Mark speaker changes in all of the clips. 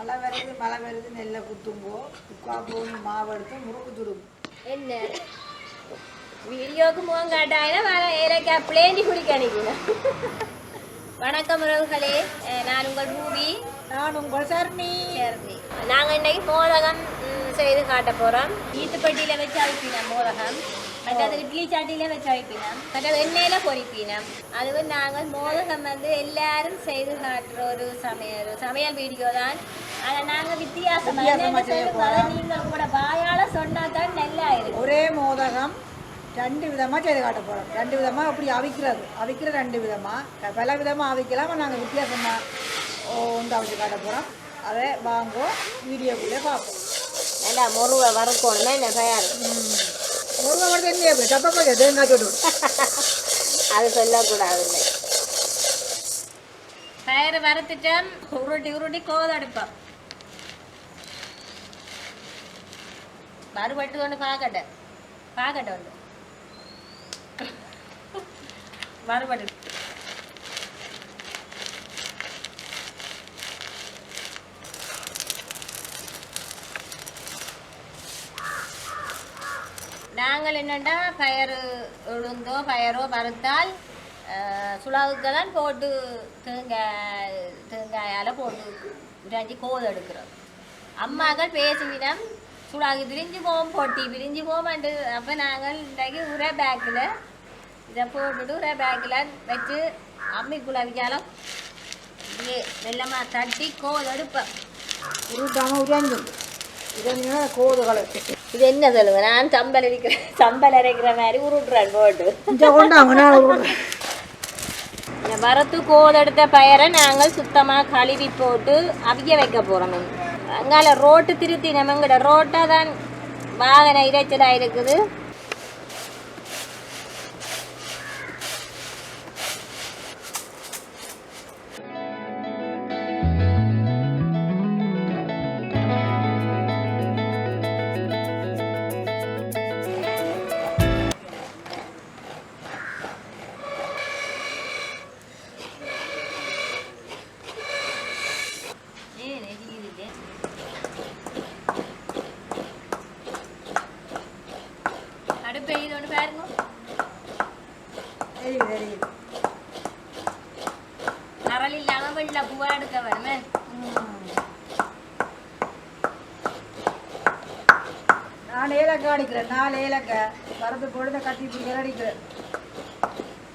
Speaker 1: மழை வருது மழை வருது நெல்லை குத்துங்கோ. உக்கா போய் மாவு எடுத்து முறுக்கு சுடுங்க
Speaker 2: என்ன? வீடியோக்கு முகம் காட்டாயினா வர ஏலக்காய் பிளேண்டி குடிக்க அனுப்பினேன் வணக்கம் உறவுகளே. நான் உங்கள் ரூபி
Speaker 1: நான் உங்கள் சர்ணி.
Speaker 2: சரி நாங்கள் இன்னைக்கு மோதகம் செய்து காட்ட போகிறோம் ஈட்டுப்பட்டியில் வச்சு அவிப்பினோம் மோதகம். மற்றது இட்லி சாட்டியில் வச்சு அவிப்பினோம் மற்றது எண்ணெயில் பொரிப்பினோம் அதுவும் நாங்கள் மோதகம் வந்து எல்லாரும் செய்து காட்டுற ஒரு சமையல் சமையல் வீடியோ தான் ஆனால் நாங்கள் வித்தியாசமாக நீங்கள் கூட வாயால் சொன்னால் தான் நல்லா இருக்கும்
Speaker 1: ஒரே மோதகம் ரெண்டு விதமாக செய்து காட்ட போகிறோம் ரெண்டு விதமாக அப்படி அவிக்கிறது அவிக்கிற ரெண்டு விதமாக பல விதமாக அவிக்கலாம் நாங்கள் வித்தியாசமாக ஒன்று அவிச்சு காட்ட போகிறோம் அதை வாங்கோ வீடியோக்குள்ளே பார்ப்போம்
Speaker 2: நல்லா முருவை வறுக்கணுமே என்ன தயார் அது சொல்லக்கூடாது இல்லை பயிர் வறுத்துட்டோம் உருட்டி உருட்டி கோதடுப்போம் வறுபட்டு கொண்டு பார்க்கட்ட பார்க்கட்ட உண்டு வறுபட்டு நாங்கள் என்னென்னா பயறு உளுந்தோ பயரோ வறுத்தால் சுழாவுக்கு தான் போட்டு தேங்காய் தேங்காயால் போட்டு உராஞ்சி கோது எடுக்கிறோம். அம்மாக்கள் பேசிவிடம் சுழாவுக்கு பிரிஞ்சு போவோம் பொட்டி பிரிஞ்சு போவோம்ண்டு அப்போ நாங்கள் இன்றைக்கு உரை பேக்கில் இதை போட்டுட்டு உரை பேக்கில் வச்சு அம்மி வச்சாலும் இப்படியே வெள்ளமாக தட்டி கோது எடுப்பேன்
Speaker 1: உருட்டாமல் உரியாஞ்சு உரியாஞ்சுன்னா கோதுகளை
Speaker 2: இது என்ன சொல்லுங்க நான் சம்பல் அரைக்கிறேன் சம்பல் அரைக்கிற மாதிரி உருட்டுறேன் போட்டு. வரத்து கோதெடுத்த பயிரை நாங்கள் சுத்தமாக கழுவி போட்டு அவிய வைக்க போகிறோம் அங்கால ரோட்டு திருத்தி நம்மங்கிட்ட ரோட்டாக தான் வாகன இறைச்சலாக இருக்குது.
Speaker 1: காலையிலக்க வரது பொழுத கட்டி இப்படி அடிக்கிறேன்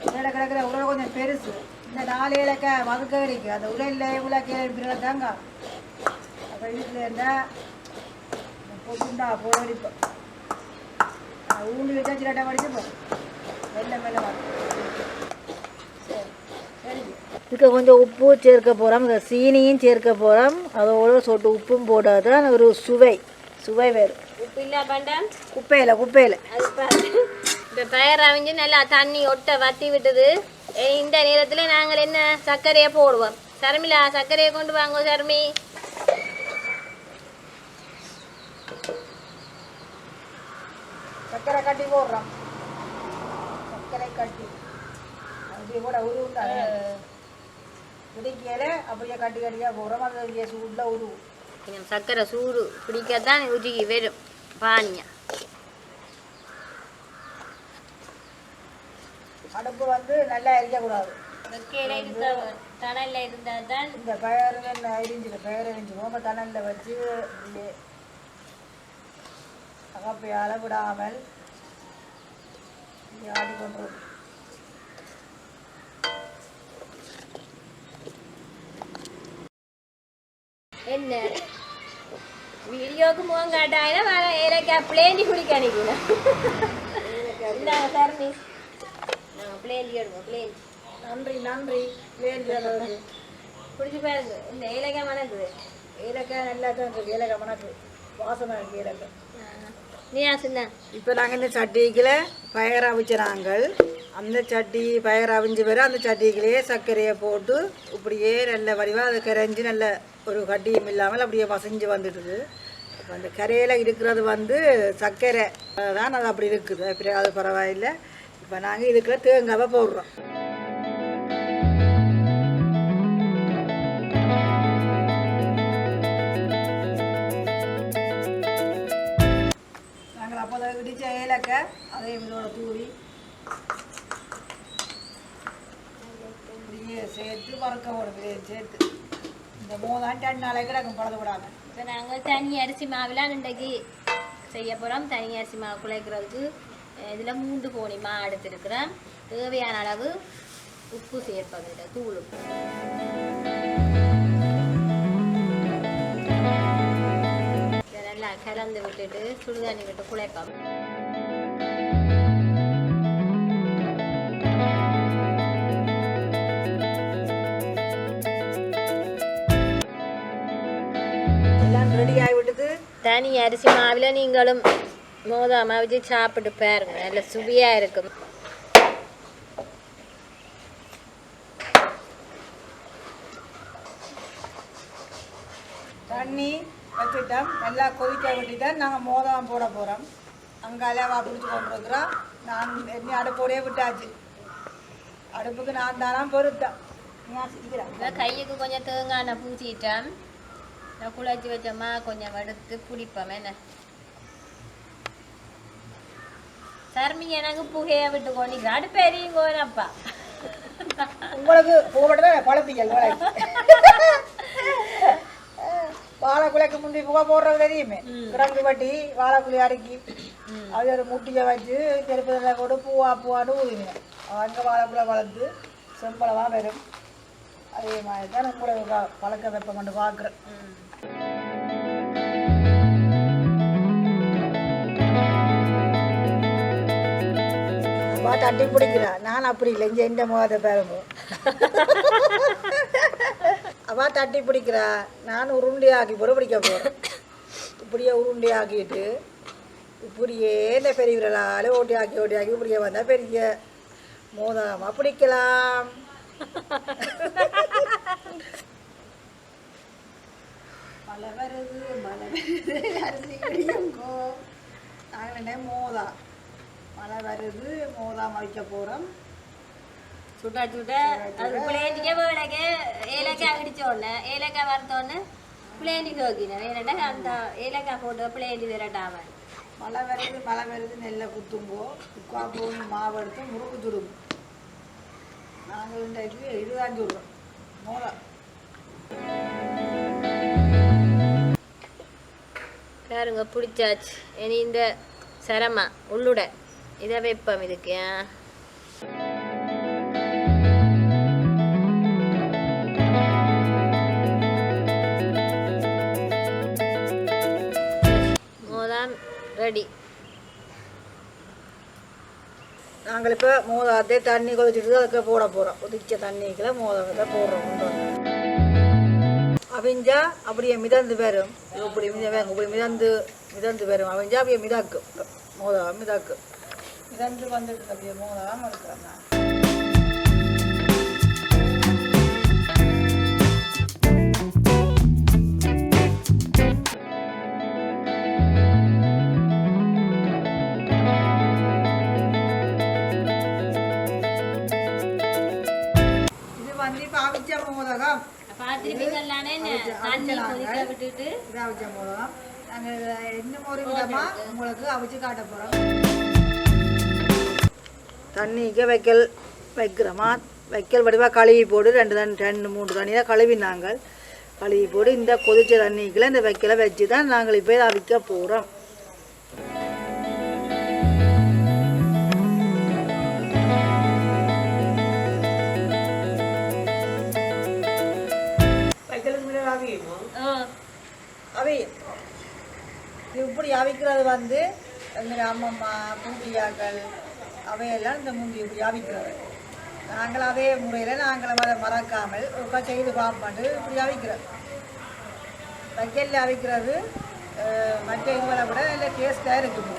Speaker 1: மேலே கிடக்கிற உருளை கொஞ்சம் பெருசு. இந்த நாலு ஏலக்காய் வதக்க அடிக்கு அந்த உரையில் இவ்வளோ கேள்வி தாங்க அப்போ வீட்டில் இருந்தால் பொட்டுண்டா போட அடிப்போம் ஊண்டு வச்சா சிரட்டை படிச்சுப்போம் மெல்ல வெள்ளை வரும் சரி சரி இதுக்கு கொஞ்சம் உப்பு சேர்க்க போகிறோம் இந்த சீனியும் சேர்க்க போகிறோம் அதோட சொட்டு உப்பும் போட்டால் தான் ஒரு சுவை. சுவை வேறு.
Speaker 2: உப்பு இல்லா பண்டாம்
Speaker 1: குப்பையில்
Speaker 2: பயிர் அவிஞ்சு நல்லா தண்ணி ஒட்ட வத்தி விட்டது இந்த நேரத்தில் நாங்கள் என்ன சர்க்கரையை போடுவோம் சர்மிளா சர்க்கரையை கொண்டு வாங்க சர்மி
Speaker 1: சர்க்கரை கட்டி போடுறோம் சர்க்கரை கட்டி அப்படியே கூட உருவுண்டா உதிக்கையில அப்படியே கட்டி கட்டியாக போடுறோம் அது சூடில் உருவும்
Speaker 2: சர்க்கரை சூடு பிடிக்கத்தான் ருச்சிக்கு வரும் பானியா
Speaker 1: அடுப்பு வந்து நல்லா எரிக்கக்கூடாது.
Speaker 2: தணலில் இருந்தால் தான்
Speaker 1: இந்த பயறு எரிஞ்சிடும் பயறு எரிஞ்சிடும் தணலில் வச்சு இப்படியே அகப்பையால் விடாமல் இப்படி ஆடிக்கொண்டு
Speaker 2: என்ன? வீடியோக்கு முகம் காட்டாயினா வர ஏலக்காய் பிளேண்டி குடிக்க அனுப்பினேன் இந்தாங்க சர்மி நாங்கள் பிளேண்டி எடுப்போம் பிளேண்டி
Speaker 1: நன்றி நன்றி வேறு
Speaker 2: குடிச்சு பாருங்க இந்த ஏலக்காய் மணக்குது
Speaker 1: ஏலக்காய் நல்லா தான் இருக்கு ஏலக்காய் மணக்கு வாசனை இருக்கு ஏலக்காய் இப்போ நாங்கள் இந்த சட்டிக்குள்ள பயர் அவிச்ச நாங்கள் அந்த சட்டி பயர் அவிஞ்சு வர அந்த சட்டிக்குள்ளேயே சர்க்கரையை போட்டு இப்படியே நல்ல வடிவாக அது கரைஞ்சி நல்ல ஒரு கட்டியும் இல்லாமல் அப்படியே வசைஞ்சு வந்துடுது இப்போ அந்த கரையில் இருக்கிறது வந்து சர்க்கரை. அதுதான் அது அப்படி இருக்குது. அப்புறம் அது பரவாயில்லை. இப்போ நாங்கள் இதுக்குள்ள தேங்காவை போடுறோம். நாங்கள் அப்போதை இடித்த ஏலக்காய் அதையும் இதோட தூவி. சேர்த்து வறுக்க ஒரு சேர்த்து. இந்த மோதான் ரெண்டு நாளைக்கு கிடக்கும் விடாம.
Speaker 2: இப்போ நாங்கள் தனி அரிசி மாவுலாம் இன்றைக்கு செய்ய போகிறோம் தனி அரிசி மாவு குழைக்கிறதுக்கு இதில் மூன்று கோணி மா எடுத்துருக்கிறோம். தேவையான அளவு உப்பு சேர்ப்பது இதில் தூள் உப்பு. நல்லா கலந்து விட்டுட்டு சுடுதண்ணி விட்டு குழைப்போம்.
Speaker 1: எல்லாம் ரெடி ஆகி விட்டது
Speaker 2: தனி அரிசி மாவில் நீங்களும் மோதாம வச்சு சாப்பிட்டு பாருங்க. நல்ல சுவையாக இருக்கும்.
Speaker 1: தண்ணி வச்சுட்டோம். நல்லா கொதிக்க விட்டு தான் நாங்கள் மோதம் போட போகிறோம் அங்கே அலைவா பிடிச்சி கொண்டிருக்கிறோம் நான் என்ன அடுப்போடே விட்டாச்சு. அடுப்புக்கு நான் தானா
Speaker 2: இந்த கையுக்கு கொஞ்சம் தேங்காய் பூசிட்டேன். நான் குழச்சி வச்சோமா கொஞ்சம் எடுத்து பிடிப்போம் என்ன? சர்மி எனக்கு புகையை விட்டு கொண்டு அடுப்பு எரியுங்கோனப்பா
Speaker 1: உங்களுக்கு போகட்டு பழப்பிக்கல் வாழைக்குலைக்கு முந்தி புகை போடுறது தெரியுமே. கிழங்கு வட்டி வாழைக்குழி அடக்கி அது ஒரு முட்டியை வச்சு தெருப்பதில் கூட பூவா பூவான்னு ஊதுங்க அங்கே வாழைக்குலை வளர்ந்து செம்பளமாக வரும் அதே மாதிரி தான் உங்களை பழக்க வெப்பம் கொண்டு பார்க்குறேன். தட்டி பிடிக்கிறா. நான் அப்படி இல்லை. இங்கே எந்த முகத்தை பாருங்க. அவா தட்டி பிடிக்கிறா. நான் உருண்டையாக்கி போட பிடிக்க போகிறேன் இப்படியே உருண்டையாக்கிட்டு இப்படியே இந்த பெரிய விரலால் ஓட்டி ஆக்கி ஓட்டி ஆக்கி இப்படியே வந்தால் பெரிய மோதாமா பிடிக்கலாம் மழை வருது மழை வருது அரிசி கிடைக்குங்கோ என்ன மோதா மழை வருது மோதா மடிக்க போகிறோம்
Speaker 2: சுட சுட அது பிள்ளைண்டிக்க வேலைக்கு ஏலக்காய் அடிச்சோடனே ஏலக்காய் வறுத்தோடனே பிள்ளைண்டிக்கு வைக்கணும் அந்த ஏலக்காய் போட்டு பிள்ளைண்டி விரட்டாம.
Speaker 1: மழை வருது மழை வருது நெல்லை குத்துங்கோ உக்கா போய் மாவு எடுத்து முறுக்கு சுடுங்க நாங்கள் இதுதான் சுடுறோம் மோதா
Speaker 2: பாருங்க பிடிச்சாச்சு. இனி இந்த சரமா உள்ளுட. இதை வைப்போம் இதுக்கு. ஆ. மோதாம் ரெடி.
Speaker 1: நாங்கள் இப்போ மோதாத்தே தண்ணி கொதிச்சுட்டு அதுக்கு போட போகிறோம் கொதிச்ச தண்ணிக்குள்ள மோதகத்தை போடுறோம். அவிஞ்சா அப்படியே மிதந்து வரும். இப்படி மித இப்படி மிதந்து மிதந்து வரும். அவிஞ்சா அப்படியே மிதக்கும். மோதா மிதக்கும் மிதந்து வந்துட்டு அப்படியே மோதாம இருக்கிறேன் நான் மோதகம்
Speaker 2: பார்த்துருப்பீங்களானே தண்ணி கொதிக்க விட்டுட்டு.
Speaker 1: மோதகம் நாங்கள் இன்னும் ஒரு விதமாக உங்களுக்கு அவிச்சு காட்ட போகிறோம் தண்ணிக்கு வைக்கல் வைக்கிறோமா வைக்கல் வடிவாக கழுவி போட்டு ரெண்டு தண்ணி ரெண்டு மூணு தண்ணி தான் கழுவினாங்க கழுவி போட்டு இந்த கொதிச்ச தண்ணிக்குள்ள இந்த வைக்கலை வச்சு தான் நாங்கள் இப்போ அவிக்க போகிறோம் அம்மம்மா பூட்டியாக்கள் அவையெல்லாம் இந்த முந்தி வியாபிக்கிறவர் நாங்கள் அதே முறையில் நாங்கள் அதை மறக்காமல் ஒருக்கா செய்து பார்ப்பாண்டு இப்படி அவிக்கிறோம் வைக்கல்ல அவிக்கிறது மற்ற இதுகளை விட நல்ல டேஸ்ட்டாக இருக்குது.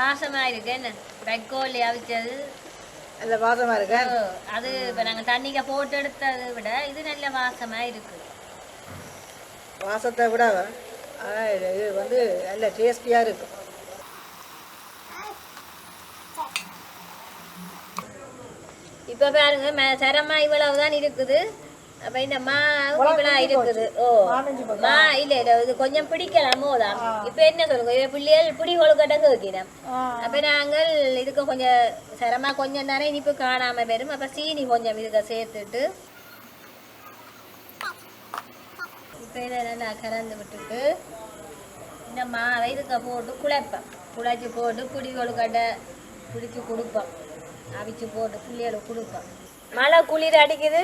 Speaker 2: வாசமாக இருக்கு என்ன வைக்கோல் அவிச்சது.
Speaker 1: நல்ல வாசமா இருக்கு
Speaker 2: அது இப்போ நாங்கள் தண்ணிக்க போட்டு எடுத்ததை விட இது நல்ல வாசமாக இருக்குது
Speaker 1: வாசத்தை விட இது வந்து நல்ல டேஸ்டியாக இருக்கும்
Speaker 2: இப்போ பாருங்க ம சரமா இவ்வளவு தான் இருக்குது. அப்போ இந்த மா இவ்வளோ இருக்குது. ஓ
Speaker 1: மாமிஞ்சி போச்சு.
Speaker 2: மா இல்லை இல்லை இது கொஞ்சம் பிடிக்கலாம் மோதான் இப்போ என்ன சொல்லுங்க பிள்ளைகள் பிடி கொழுக்கட்டை வைக்கிறோம் அப்போ நாங்கள் இதுக்கு கொஞ்சம் சரமா கொஞ்சம் தானே இனிப்பு காணாமல் வரும் அப்போ சீனி கொஞ்சம் இதுக்கு சேர்த்துட்டு இப்போ நல்லா கலந்து விட்டுட்டு இந்த மாவை இதுக்கு போட்டு குழைப்பேன். குழைச்சி போட்டு பிடி கொழுக்கட்டை பிடிச்சி கொடுப்போம் அவிச்சு போட்டு பிள்ளைகளுக்கு கொடுப்போம் மழை குளிர் அடிக்குது.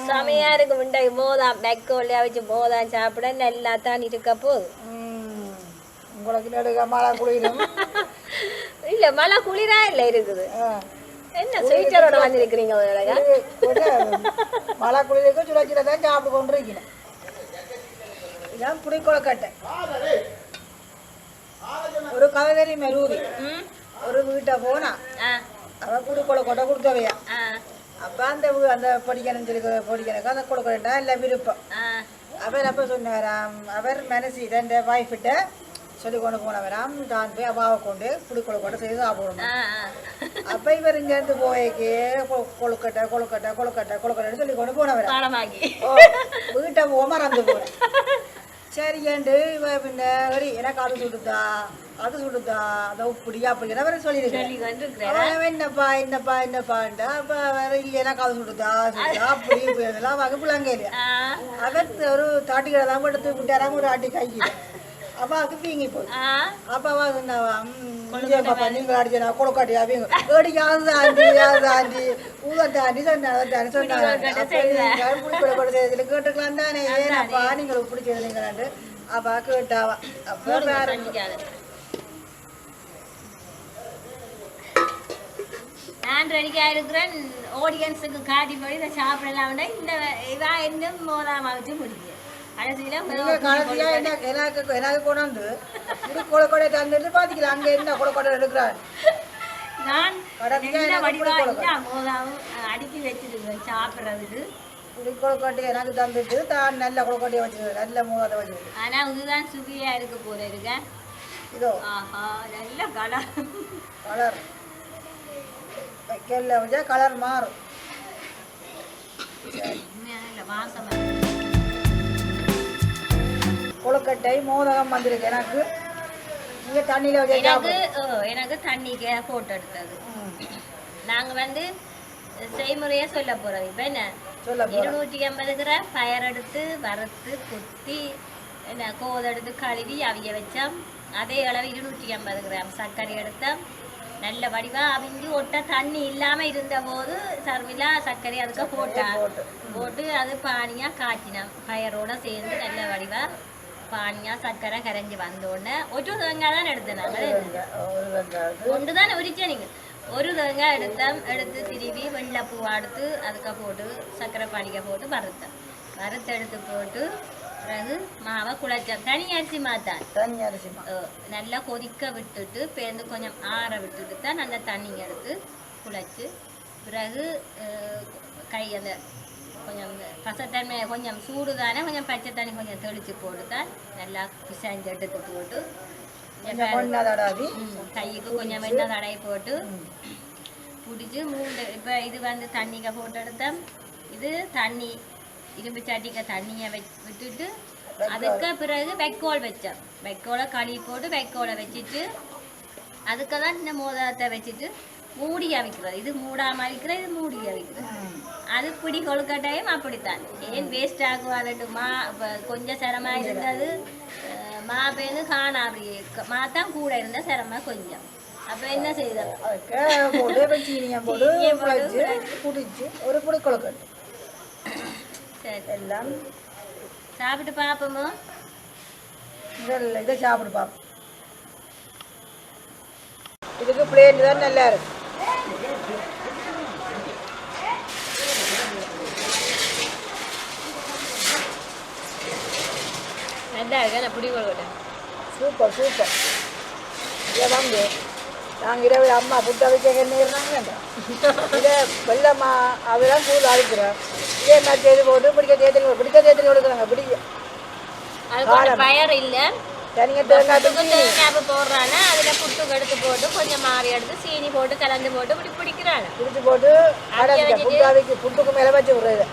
Speaker 2: செமையா இருக்கு முண்டை. மோதாம் மெக்கோல்லி அவிச்சு மோதாம் சாப்பிட நல்லா தான் இருக்க போகுது
Speaker 1: உங்களுக்கு நடுக்க மழை குளிரும்.
Speaker 2: இல்ல மழை குளிரா இல்ல இருக்குது. என்ன ஸ்வீட்டரோட வந்திருக்கிறீங்க
Speaker 1: மழை குளிருக்கு சுட சுட தான் சாப்பிட்டு கொண்டு இருக்கணும் இதான் புளிக்கொழக்கட்டை ஒரு கதை தெரியுமே ரூபி
Speaker 2: ம்.
Speaker 1: ஒரு வீட்டை போனா அவ புளிக்கொழக்கட்டை கொடுத்தவையா. அப்போ அந்த அந்த பொடிக்கணும் சொல்லி பொடிக்கணுக்கு அந்த கொடுக்கறா இல்லை விருப்பம். அவர் அப்போ சொன்னாராம் அவர் மனசு ரெண்டு வாய்ஃபிட்ட சொல்லி கொண்டு போனவராம் தான் போய் அவாவை கொண்டு புளி கொழுக்கட்டை செய்து சாப்பிடணும். அப்போ இவர் இங்கேருந்து போய்க்கு கொழுக்கட்டை கொழுக்கட்டை கொழுக்கட்டை கொழுக்கட்டைன்னு சொல்லி கொண்டு போனவரா வீட்டை போக மறந்து போகிறேன் சரி ஏண்டு இவ பின்ன எடி, எனக்கு அது சுடுதா அது சுடுதா அதை இப்படியா அப்படி அவர் சொல்லியிருக்கேன் அவன் என்னப்பா என்னப்பா என்னப்பான்டா அப்போ வேற இல்லை எனக்கு அது சுடுதா சுடுதா அப்படி இப்படி அதெல்லாம் வகுப்புலாங்க அவர் ஒரு தாட்டிகளை தான் எடுத்து விட்டாராம் ஒரு ஆட்டி கையில் அப்போ அது பீங்கி போய்
Speaker 2: ஆ
Speaker 1: அப்போ அவ சொன்னாவா பாப்பா நீங்கள் அடிச்சா கொழுக்காட்டி அப்படிங்க ஏடி யாது தாண்டி யாது தாண்டி ஊத தாண்டி சொன்னாங்க தாண்டி சொன்னாங்க புளிப்பட கூட செய்யறதுல கேட்டுக்கலாம் தானே ஏனப்பா நீங்கள் இப்படி செய்தீங்களாண்டு அப்பா கேட்டாவா அப்போ வேற
Speaker 2: நான் ரெடிக்கா இருக்கிறேன் ஆடியன்ஸுக்கு காட்டி போய் இதை சாப்பிடலாம்னா இந்த இதான் இன்னும் மோதாம வச்சு முடியுது
Speaker 1: நீங்க
Speaker 2: கடைசியில்
Speaker 1: என்ன எனக்கு எனக்கு கொண்டாந்து இப்படி கொழுக்கொடை தந்துட்டு பாத்தீங்களா அங்க என்ன
Speaker 2: நான் வடிவா
Speaker 1: புளி
Speaker 2: இருந்தா மோதாவும் அடுக்கி வச்சிருக்கேன் சாப்பிட்றதுக்கு
Speaker 1: இப்படி கொழுக்கொட்டை எனக்கு தந்துட்டு தான் நல்ல கொழுக்கொட்டையை வச்சிருக்கேன் நல்ல மூவத்தை வச்சிருக்கேன்.
Speaker 2: ஆனா இதுதான் சுகியா இருக்க போல இருக்கேன்
Speaker 1: இதோ.
Speaker 2: ஆஹா நல்ல கலர்
Speaker 1: கலர். வைக்கல வச்சா கலர் மாறும்.
Speaker 2: வாசம்
Speaker 1: கொழுக்கட்டை மோதகம் வந்திருக்கு எனக்கு. நீங்க தண்ணியில
Speaker 2: எனக்கு எனக்கு தண்ணிக்கு போட்டோ எடுத்தது.
Speaker 1: ம்.
Speaker 2: நாங்க வந்து செய்முறையா சொல்ல போறோம். இப்ப என்ன? இருநூற்றி ஐம்பது கிராம் பயர் எடுத்து வறுத்து குத்தி என்ன கோதெடுத்து கழுவி அவிய வச்சோம். அதே அளவு இருநூற்றி ஐம்பது கிராம் சர்க்கரை எடுத்தோம். நல்ல வடிவா அவிஞ்சு ஒட்ட தண்ணி இல்லாம இருந்த போது சர்விலா சர்க்கரை அதுக்கு போட்டா.
Speaker 1: போட்டு.
Speaker 2: அது பானியா காய்ச்சினோம். பயரோட சேர்ந்து நல்ல வடிவா. பானியா சர்க்கரை கரைஞ்சி வந்த உடனே ஒரு தேங்காய் தான் எடுத்தேன் ஒன்று தான் உரிச்ச நீங்கள் ஒரு தேங்காய் எடுத்தோம் எடுத்து திருவி வெள்ளைப்பூ எடுத்து அதுக்கு போட்டு சர்க்கரை பானிக்க போட்டு வறுத்தேன் வறுத்து எடுத்து போட்டு பிறகு மாவை குழைச்சோம் தனி அரிசி மாத்தான்
Speaker 1: தண்ணி அரிசிமா
Speaker 2: நல்லா கொதிக்க விட்டுட்டு பேருந்து கொஞ்சம் ஆற விட்டுட்டு தான் அந்த தண்ணி எடுத்து குழைச்சி பிறகு கை அந்த கொஞ்சம் பசத்தன்மை கொஞ்சம் சூடு தானே கொஞ்சம் பச்சை தண்ணி கொஞ்சம் தெளித்து போட்டு தான் நல்லா பிசைஞ்சு எடுத்து போட்டு கைக்கு கொஞ்சம் வெண்ணெய் தடவை போட்டு பிடிச்சி மூணு இப்போ இது வந்து தண்ணிக்க போட்டு எடுத்தேன் இது தண்ணி இரும்பு சட்டிக்க தண்ணியை விட்டுட்டு அதுக்கு பிறகு வைக்கோல் வச்சேன் வைக்கோலை கழுவி போட்டு வைக்கோலை வச்சுட்டு அதுக்கு தான் இந்த மோதிரத்தை வச்சுட்டு மூடி அவிக்கிறது. இது மூடாம அவிக்கிறது இது மூடி அவிக்கிறது. அது பிடி கொழுக்கட்டையும் அப்படித்தான். ஏன் வேஸ்ட் ஆகுவாதுட்டு மா இப்போ கொஞ்சம் சிரமமா இருந்தது மா பேருந்து காணா அப்படி மா தான் கூட இருந்த சிரமம் கொஞ்சம். அப்போ என்ன செய்தோம்
Speaker 1: ஒரு புளி கொழுக்கட்டை.
Speaker 2: சரி.
Speaker 1: எல்லாம்
Speaker 2: சாப்பிட்டு பார்ப்போமோ
Speaker 1: இதை சாப்பிடு பாப்போம். இதுக்கு பிளேட் தான் நல்லா இருக்கு.
Speaker 2: நல்லா இருக்கு? பிடி கொழுக்கட்டை
Speaker 1: சூப்பர் சூப்பர். இதை வாங்க. நாங்கள் இரவு அம்மா புட்டை வைக்க நேர்னாங்க இதை வெள்ளம்மா அதெல்லாம் கூழ் அழுக்கிறோம் இதே மாதிரி செய்து போட்டு பிடிக்க தேர்தல் பிடிக்க தேர்தல் கொடுக்குறாங்க. பிடிக்க.
Speaker 2: பயர் இல்லை.
Speaker 1: தனியாக தேங்காய்
Speaker 2: தேங்காய் போடுறானா? அதில் புட்டுக்கு எடுத்து போட்டு கொஞ்சம் மாறி எடுத்து சீனி போட்டு கலந்து போட்டு இப்படி பிடிக்கிறாங்க
Speaker 1: பிடிச்சி போட்டு புட்டுக்கு மேலே வச்சு விடுறது.